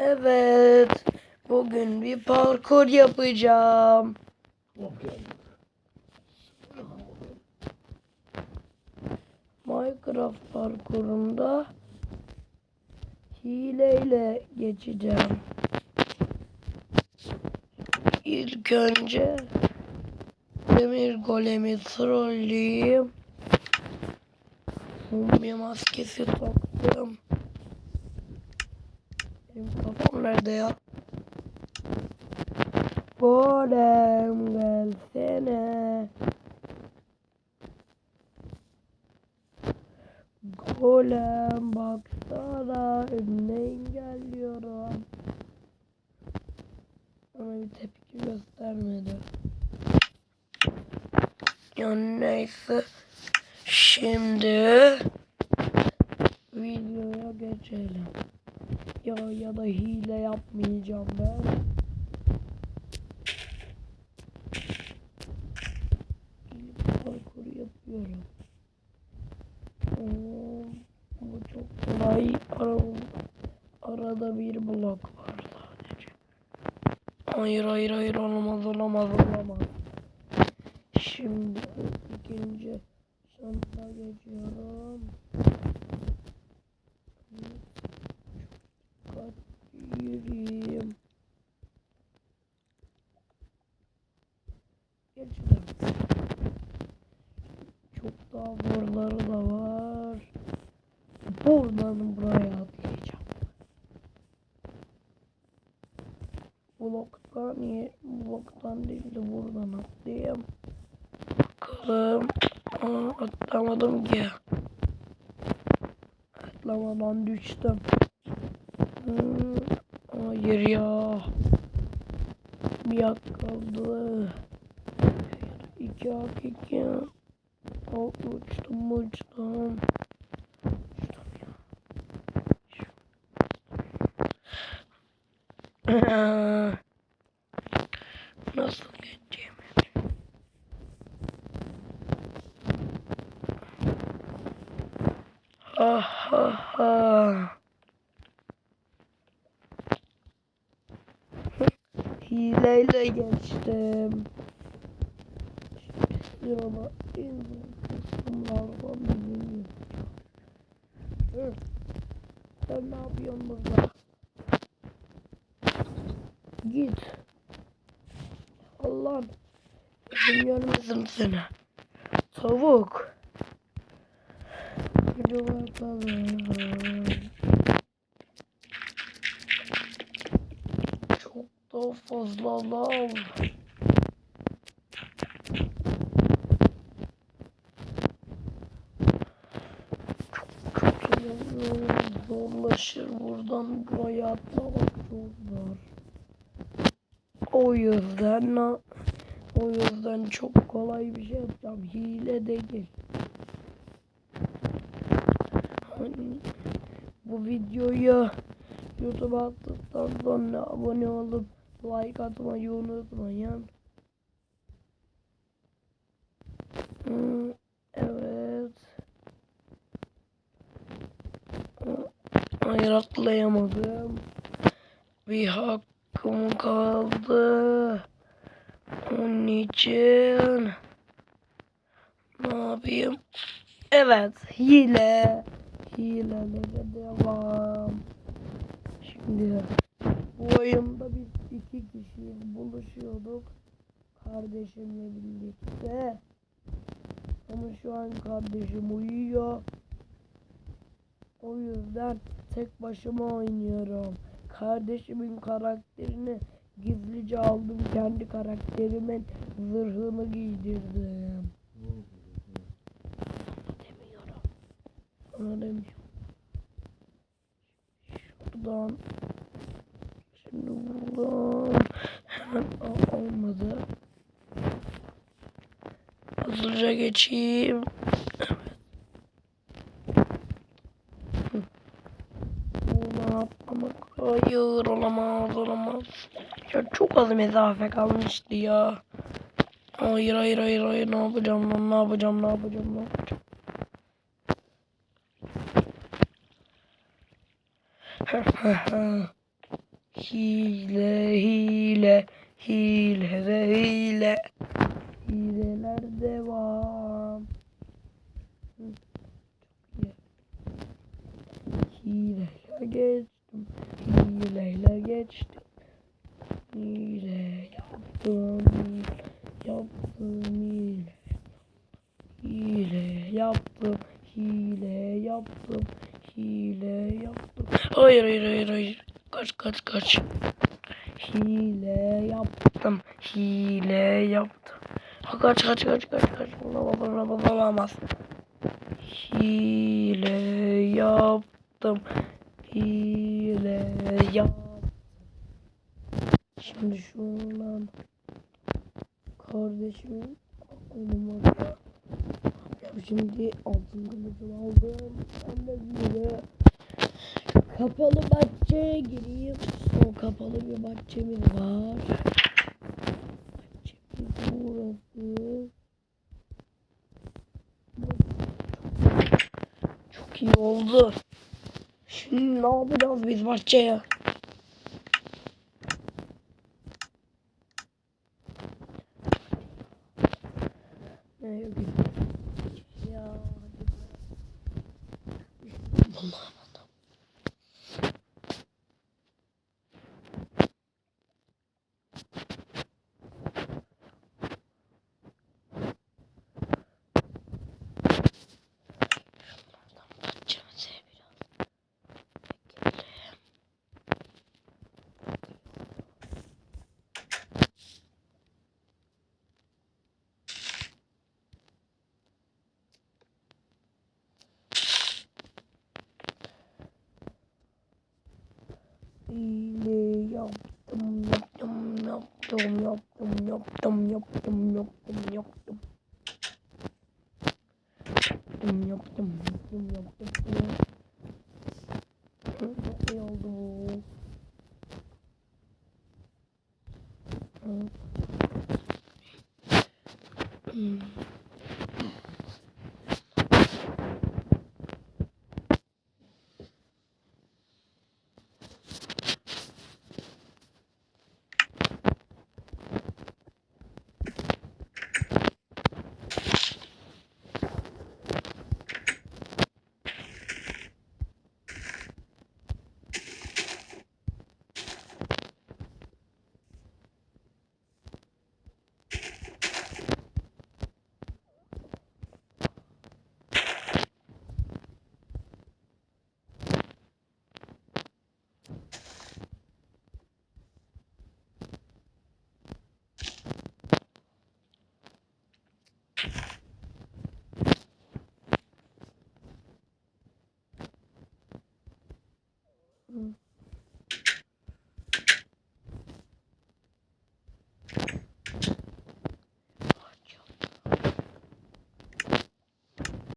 Evet. Bugün bir parkur yapacağım. Minecraft parkurunda hileyle geçeceğim. İlk önce demir golemi trolleyeyim. Zombi maskesi taktım. Nerede ya? Golem gelsene. Golem baksana önüne engelliyorum. Ona bir tepki göstermedi. Yani neyse. Şimdi videoya geçelim. Ya ya da hile yapmayacağım ben. Gelip parkur yapıyorum. Oo, bu çok kolay. Ara, arada bir blok var sadece. Hayır hayır hayır olamaz olamaz olamaz. Şimdi ikinci sınıfa geçiyorum. Dikkat yürüyeyim. Geçtim. Çok daha buraları da var. Buradan buraya atlayacağım. Bloktan niye bloktan değil de buradan atlayayım. Bakalım. Aa, atlamadım ki. Atlamadan düştüm. Hmm, hayır ya. Bir hak kaldı. İki hak iki. O uçtum uçtum. Nasıl geçeceğim? Ha ha ha. Hileyle geçtim. Ama en kısımlardan Hı. Sen ne yapıyorsun burada? Git. Allah'ım. Gözüm görmesin seni. Tavuk. Hadi bakalım. Çok fazla lav. Zorlaşır buradan buraya atlamak çok zor. O yüzden na- o yüzden çok kolay bir şey yapacağım. Hile değil. Hani bu videoyu YouTube'a attıktan sonra abone olup like atmayı unutmayın. Evet. Hayır atlayamadım. Bir hakkım kaldı. Onun için ne yapayım? Evet, hile. Hilelere devam. Şimdi bu oyunda biz kişi buluşuyorduk. Kardeşimle birlikte. Ama şu an kardeşim uyuyor. O yüzden tek başıma oynuyorum. Kardeşimin karakterini gizlice aldım. Kendi karakterimin zırhını giydirdim. Demiyorum. Ona demiyorum. Şuradan. Şimdi buradan. Hemen olmadı. Hızlıca geçeyim. Atlamak. Hayır olamaz olamaz. Ya çok az mesafe kalmıştı ya. Hayır hayır hayır hayır ne yapacağım lan ne yapacağım ne yapacağım ne yapacağım. Hile, hile, hile ve hile. Hileler devam. Hileyle geçtim. Hileyle geçtim. Hile yaptım. Yaptım hile. Hile yaptım. Hile yaptım. Hile yaptım. Hayır hayır hayır hayır. Kaç kaç kaç. Hile yaptım. Hile yaptım. Ha, kaç kaç kaç kaç kaç. Olamaz olamaz olamaz. Hile yaptım. Hile yaptım. Şimdi şundan kardeşim aklım var ya. Şimdi altın kılıcımı aldım. Ben de böyle kapalı bahçeye gireyim. O kapalı bir bahçemiz var. Bahçemiz burası. Çok iyi oldu. Şimdi ne yapacağız biz bahçeye? Ne yok. Ya hadi. Yaptım yaptım yaptım yaptım yaptım yaptım yaptım yaptım. Yaptım yaptım yaptım yaptım. Çok iyi oldu. Hmm.